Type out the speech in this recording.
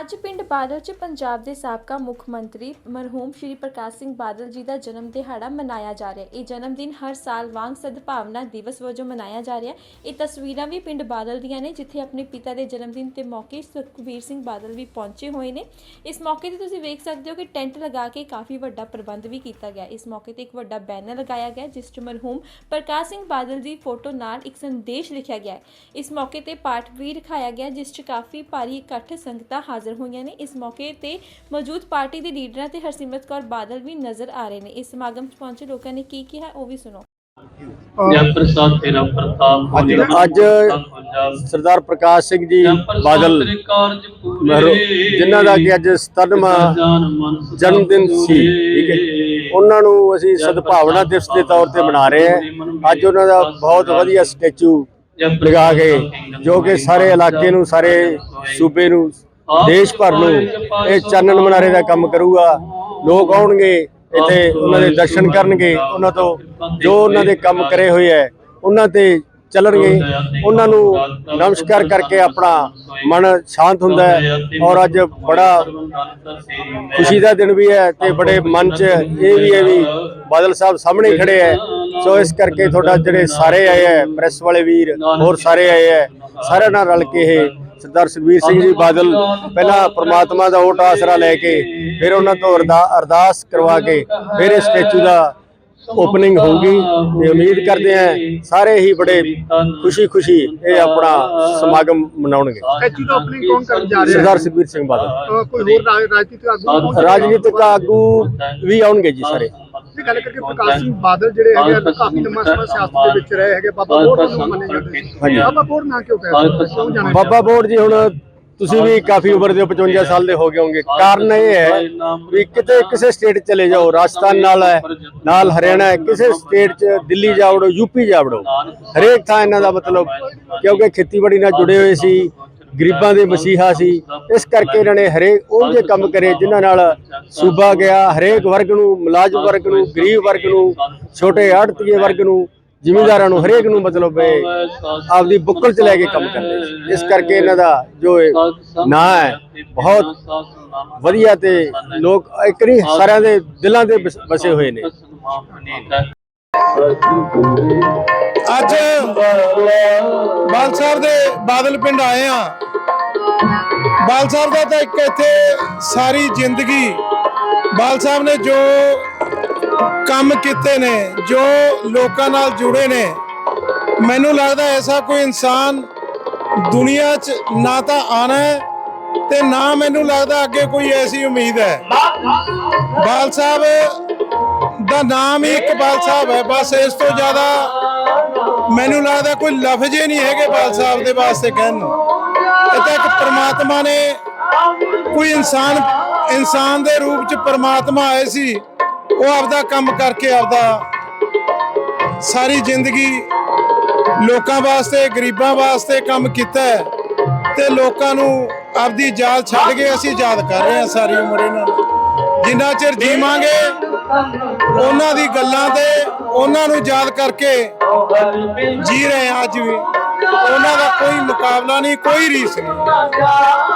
ਅੱਜ ਪਿੰਡ ਬਾਦਲ 'ਚ ਪੰਜਾਬ ਦੇ ਸਾਬਕਾ ਮੁੱਖ ਮੰਤਰੀ ਮਰਹੂਮ ਸ਼੍ਰੀ ਪ੍ਰਕਾਸ਼ ਸਿੰਘ ਬਾਦਲ ਜੀ ਦਾ ਜਨਮ ਦਿਹਾੜਾ ਮਨਾਇਆ ਜਾ ਰਿਹਾ ਹੈ। ਇਹ ਜਨਮ ਦਿਨ ਹਰ ਸਾਲ ਵਾਂਗ ਸਦਭਾਵਨਾ ਦਿਵਸ ਵਜੋਂ ਮਨਾਇਆ ਜਾ ਰਿਹਾ ਹੈ। ਇਹ ਤਸਵੀਰਾਂ ਵੀ ਪਿੰਡ ਬਾਦਲ ਦੀਆਂ ਨੇ, ਜਿੱਥੇ ਆਪਣੇ ਪਿਤਾ ਦੇ ਜਨਮ ਦਿਨ ਤੇ ਮੌਕੇ ਸੁਖਬੀਰ ਸਿੰਘ ਬਾਦਲ ਵੀ ਪਹੁੰਚੇ ਹੋਏ ਨੇ। ਇਸ ਮੌਕੇ ਤੇ ਤੁਸੀਂ ਵੇਖ ਸਕਦੇ ਹੋ ਕਿ ਟੈਂਟ ਲਗਾ ਕੇ ਕਾਫੀ ਵੱਡਾ ਪ੍ਰਬੰਧ ਵੀ ਕੀਤਾ ਗਿਆ। ਇਸ ਮੌਕੇ ਤੇ ਇੱਕ ਵੱਡਾ ਬੈਨਰ ਲਗਾਇਆ ਗਿਆ, ਜਿਸ 'ਚ ਮਰਹੂਮ ਪ੍ਰਕਾਸ਼ ਸਿੰਘ ਬਾਦਲ ਦੀ ਫੋਟੋ ਨਾਲ ਇੱਕ ਸੰਦੇਸ਼ ਲਿਖਿਆ ਗਿਆ ਹੈ। ਇਸ ਮੌਕੇ ਤੇ ਪਾਠ ਵੀ ਰਖਾਇਆ ਗਿਆ, ਜਿਸ 'ਚ ਕਾਫੀ ਭਾਰੀ ਇਕੱਠ ਸੰਗਤਾਂ ਹਾਜ਼ਰ ਹੋਈਆਂ ਨੇ। ਇਸ ਮੌਕੇ ਤੇ ਮੌਜੂਦ ਪਾਰਟੀ ਦੇ ਲੀਡਰਾਂ ਤੇ ਹਰਸਿਮਰਤ ਕੌਰ ਬਾਦਲ ਵੀ ਨਜ਼ਰ ਆ ਰਹੇ ਨੇ। ਇਸ ਸਮਾਗਮ 'ਚ ਪਹੁੰਚੇ ਲੋਕਾਂ ਨੇ ਕੀ ਕਿਹਾ ਉਹ ਵੀ ਸੁਣੋ। ਜੈ ਪ੍ਰਸਾਦ ਤੇਰਾ ਪ੍ਰਤਾਪ ਅੱਜ ਅੱਜ ਸਰਦਾਰ ਪ੍ਰਕਾਸ਼ ਸਿੰਘ ਜੀ ਬਾਦਲ ਜਿਨ੍ਹਾਂ ਦਾ ਕਿ ਅੱਜ 97ਵਾਂ ਜਨਮ ਦਿਨ ਸੀ ਠੀਕ ਹੈ। ਉਹਨਾਂ ਨੂੰ ਅਸੀਂ ਸਦਭਾਵਨਾ ਦਿਵਸ ਦੇ ਤੌਰ ਤੇ ਮਨਾ ਰਹੇ ਹਾਂ। ਅੱਜ ਉਹਨਾਂ ਦਾ ਬਹੁਤ ਵਧੀਆ ਸਟੈਚੂ ਲਗਾ ਕੇ ਜੋ ਕਿ ਸਾਰੇ ਇਲਾਕੇ ਨੂੰ ਸਾਰੇ ਸੂਬੇ ਨੂੰ ਦੇਸ਼ ਭਰ ਨੂੰ ਇਹ ਚਾਨਣ ਮਨਾਰੇ ਦਾ ਕੰਮ ਕਰੂਗਾ। ਲੋਕ ਆਉਣਗੇ ਇੱਥੇ ਉਹਨਾਂ ਦੇ ਦਰਸ਼ਨ ਕਰਨਗੇ ਉਹਨਾਂ ਤੋਂ ਜੋ ਉਹਨਾਂ ਦੇ ਕੰਮ ਕਰੇ ਹੋਏ ਹੈ ਉਹਨਾਂ ਤੇ ਚੱਲਣਗੇ। ਉਹਨਾਂ ਨੂੰ ਨਮਸਕਾਰ ਕਰਕੇ ਆਪਣਾ ਮਨ ਸ਼ਾਂਤ ਹੁੰਦਾ ਹੈ ਔਰ ਅੱਜ ਬੜਾ ਖੁਸ਼ੀ ਦਾ ਦਿਨ ਵੀ ਹੈ ਤੇ ਬੜੇ ਮਨ 'ਚ ਇਹ ਵੀ ਹੈ ਵੀ ਬਾਦਲ ਸਾਹਿਬ ਸਾਹਮਣੇ ਖੜੇ ਹੈ। ਸੋ ਇਸ ਕਰਕੇ ਤੁਹਾਡਾ ਜਿਹੜੇ ਸਾਰੇ ਆਏ ਹੈ ਪ੍ਰੈਸ ਵਾਲੇ ਵੀਰ ਹੋਰ ਸਾਰੇ ਆਏ ਹੈ ਸਾਰਿਆਂ ਨਾਲ ਰਲ ਕੇ ਇਹ ਸਰਦਾਰ ਸੁਖਬੀਰ ਸਿੰਘ ਜੀ ਬਾਦਲ ਪਹਿਲਾਂ ਪ੍ਰਮਾਤਮਾ ਦਾ ਓਟ ਆਸਰਾ ਲੈ ਕੇ ਫਿਰ ਉਹਨਾਂ ਤੋਂ ਅਰਦਾ- ਅਰਦਾਸ ਕਰਵਾ ਕੇ ਫਿਰ ਇਹ ਸਟੈਚੂ ਦਾ ਓਪਨਿੰਗ ਹੋਊਗੀ ਤੇ ਉਮੀਦ ਕਰਦੇ ਹਾਂ ਸਾਰੇ ਹੀ ਬੜੇ ਖੁਸ਼ੀ ਖੁਸ਼ੀ ਇਹ ਆਪਣਾ ਸਮਾਗਮ ਮਨਾਉਣਗੇ। ਸਟੈਚੂ ਦਾ ਓਪਨਿੰਗ ਕੌਣ ਕਰਨ ਜਾ ਰਿਹਾ? ਸਰਦਾਰ ਸੁਖਬੀਰ ਸਿੰਘ ਬਾਦਲ। ਕੋਈ ਹੋਰ ਰਾਜ- ਰਾਜਨੀਤਿਕ ਆਗੂ? ਰਾਜਨੀਤਿਕ ਆਗੂ ਵੀ ਆਉਣਗੇ ਜੀ ਸਾਰੇ। ਗੱਲ ਕਰਕੇ ਪ੍ਰਕਾਸ਼ ਸਿੰਘ ਬਾਦਲ ਜਿਹੜੇ ਹੈਗੇ ਆ, ਕਾਫੀ ਲੰਮਾ ਸਮਾਂ ਸਿਆਸਤ ਦੇ ਵਿੱਚ ਰਹੇ ਹੈਗੇ ਬਾਬਾ ਬੋੜ ਨੂੰ ਮੰਨੇ ਜਾਂਦੇ ਸੀ। ਬਾਬਾ ਬੋੜ ਨਾਂ ਕਿਉਂ ਕਹਿੰਦੇ ਕਿਉਂ ਜਾਣਿਆ ਬਾਬਾ ਬੋੜ ਜੀ ਹੁਣ ਤੁਸੀਂ ਵੀ ਕਾਫੀ ਉਮਰ ਦੇ ਹੋ, 55 ਸਾਲ ਦੇ ਹੋ ਗਏ ਹੋਵੋਗੇ ਕਾਰਨ ਇਹ ਹੈ ਵੀ ਕਿਤੇ ਕਿਸੇ ਸਟੇਟ ਚਲੇ ਜਾਓ ਰਾਜਸਥਾਨ ਨਾਲ ਹੈ ਨਾਲ ਹਰਿਆਣਾ ਹੈ ਕਿਸੇ ਸਟੇਟ 'ਚ ਦਿੱਲੀ ਜਾਵੜੋ ਯੂਪੀ ਜਾਵੜੋ ਹਰੇਕ ਥਾਂ ਇਹਨਾਂ ਦਾ ਮਤਲਬ ਕਿਉਂਕਿ ਖੇਤੀਬਾੜੀ ਨਾਲ ਜੁੜੇ ਹੋਏ ਸੀ ਗਰੀਬਾਂ ਦੇ ਮਸੀਹਾ ਸੀ। ਇਸ ਕਰਕੇ ਇਹਨਾਂ ਨੇ ਹਰੇਕ ਉਹ ਜਿਹੇ ਕੰਮ ਕਰੇ ਜਿਨ੍ਹਾਂ ਨਾਲ ਸੂਬਾ ਗਿਆ ਹਰੇਕ ਵਰਗ ਨੂੰ ਮੁਲਾਜ਼ਮ ਵਰਗ ਨੂੰ ਗਰੀਬ ਵਰਗ ਨੂੰ ਛੋਟੇ ਆੜਤੀਏ ਵਰਗ ਨੂੰ ਜ਼ਿਮੀਂਦਾਰਾਂ ਨੂੰ ਹਰੇਕ ਨੂੰ ਮਤਲਬ ਆਪਦੀ ਬੁੱਕਲ 'ਚ ਲੈ ਕੇ ਕੰਮ ਕਰਦੇ ਇਸ ਕਰਕੇ ਇਹਨਾਂ ਦਾ ਜੋ ਨਾਂ ਹੈ ਬਹੁਤ ਵਧੀਆ ਤੇ ਲੋਕ ਇੱਕ ਨਹੀਂ ਸਾਰਿਆਂ ਦੇ ਦਿਲਾਂ ਦੇ ਵਸੇ ਹੋਏ ਨੇ। ਅੱਜ ਬਾਲ ਸਾਹਿਬ ਦੇ ਬਾਦਲ ਪਿੰਡ ਆਏ ਆ ਬਾਲ ਸਾਹਿਬ ਦਾ ਤਾਂ ਇੱਕ ਇੱਥੇ ਸਾਰੀ ਜ਼ਿੰਦਗੀ ਬਾਲ ਸਾਹਿਬ ਨੇ ਜੋ ਕੰਮ ਕੀਤੇ ਨੇ, ਜੋ ਲੋਕਾਂ ਨਾਲ ਜੁੜੇ ਨੇ, ਮੈਨੂੰ ਲੱਗਦਾ ਐਸਾ ਕੋਈ ਇਨਸਾਨ ਦੁਨੀਆ 'ਚ ਨਾ ਤਾਂ ਆਣਾ ਹੈ ਤੇ ਨਾ ਮੈਨੂੰ ਲੱਗਦਾ ਅੱਗੇ ਕੋਈ ਐਸੀ ਉਮੀਦ ਹੈ। ਬਾਲ ਸਾਹਿਬ ਦਾ ਨਾਮ ਹੀ ਇਕਬਾਲ ਸਾਹਿਬ ਹੈ। ਬਸ ਇਸ ਤੋਂ ਜ਼ਿਆਦਾ ਮੈਨੂੰ ਲੱਗਦਾ ਕੋਈ ਲਫ਼ਜ਼ ਹੀ ਨਹੀਂ ਹੈਗੇ ਬਾਲ ਸਾਹਿਬ ਦੇ ਵਾਸਤੇ ਕਹਿਣ ਨੂੰ। ਇਹ ਤਾਂ ਇੱਕ ਪ੍ਰਮਾਤਮਾ ਨੇ ਕੋਈ ਇਨਸਾਨ ਇਨਸਾਨ ਦੇ ਰੂਪ ਚ ਪ੍ਰਮਾਤਮਾ ਆਏ ਸੀ, ਉਹ ਆਪਦਾ ਕੰਮ ਕਰਕੇ ਆਪਦਾ ਸਾਰੀ ਜ਼ਿੰਦਗੀ ਲੋਕਾਂ ਵਾਸਤੇ, ਗਰੀਬਾਂ ਵਾਸਤੇ ਕੰਮ ਕੀਤਾ ਹੈ ਤੇ ਲੋਕਾਂ ਨੂੰ ਆਪਦੀ ਯਾਦ ਛੱਡ ਕੇ ਅਸੀਂ ਯਾਦ ਕਰ ਰਹੇ ਹਾਂ ਸਾਰੀ ਉਮਰ ਇਹਨਾਂ ਨੂੰ। ਜਿੰਨਾ ਚਿਰ ਜੀਵਾਂਗੇ ਉਹਨਾਂ ਦੀ ਗੱਲਾਂ ਤੇ ਉਹਨਾਂ ਨੂੰ ਯਾਦ ਕਰਕੇ ਜੀ ਰਹੇ ਹਾਂ ਅੱਜ ਵੀ। ਉਹਨਾਂ ਦਾ ਕੋਈ ਮੁਕਾਬਲਾ ਨਹੀਂ, ਕੋਈ ਰੀਸ ਨਹੀਂ।